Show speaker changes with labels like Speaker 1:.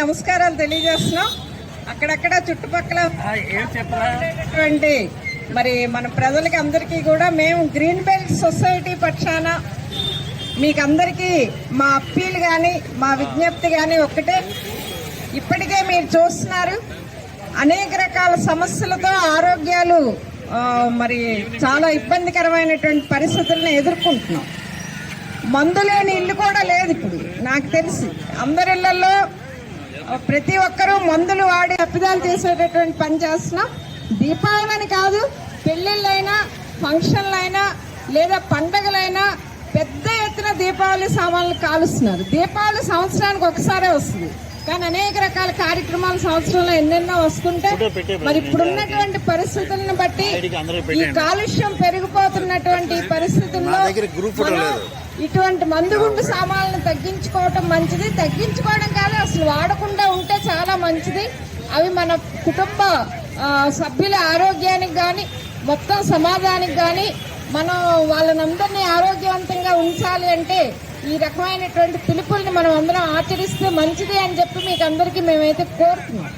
Speaker 1: నమస్కారాలు తెలియజేస్తున్నాం. అక్కడక్కడ చుట్టుపక్కల మరి మన ప్రజలకి అందరికీ కూడా మేము గ్రీన్ బెల్ట్ సొసైటీ పక్షాన మీకు అందరికీ మా అప్పీల్ కానీ మా విజ్ఞప్తి కానీ ఒక్కటే. ఇప్పటికే మీరు చూస్తున్నారు. అనేక రకాల సమస్యలతో ఆరోగ్యాలు మరి చాలా ఇబ్బందికరమైనటువంటి పరిస్థితులను ఎదుర్కొంటున్నాం. మందు లేని ఇల్లు కూడా లేదు ఇప్పుడు. నాకు తెలిసి అందరి ఇళ్ళలో ప్రతి ఒక్కరూ మందులు వాడి తప్పిదాలు చేసేటటువంటి పని చేస్తున్నాం. దీపావళిని కాదు పెళ్ళిళ్ళైనా ఫంక్షన్లైనా లేదా పండగలైనా పెద్ద ఎత్తున దీపావళి సామాన్లు కాలుస్తున్నారు. దీపావళి సంవత్సరానికి ఒకసారే వస్తుంది. కానీ అనేక రకాల కార్యక్రమాలు సంవత్సరంలో ఎన్నెన్నో వస్తుంటే మరి ఇప్పుడున్నటువంటి పరిస్థితులను బట్టి ఈ కాలుష్యం పెరిగిపోతున్నటువంటి పరిస్థితుల్లో ఇటువంటి మందుగుండు సామాన్లను తగ్గించుకోవటం మంచిది. తగ్గించుకోవడం కాదు అసలు వాడకుండా ఉంటే చాలా మంచిది. అవి మన కుటుంబ సభ్యుల ఆరోగ్యానికి కానీ మొత్తం సమాజానికి కానీ మనం వాళ్ళనందరినీ ఆరోగ్యవంతంగా ఉంచాలి అంటే ఈ రకమైనటువంటి పిలుపుల్ని మనం అందరం ఆచరిస్తే మంచిది అని చెప్పి మీకు అందరికీ మేమైతే కోరుతున్నాం.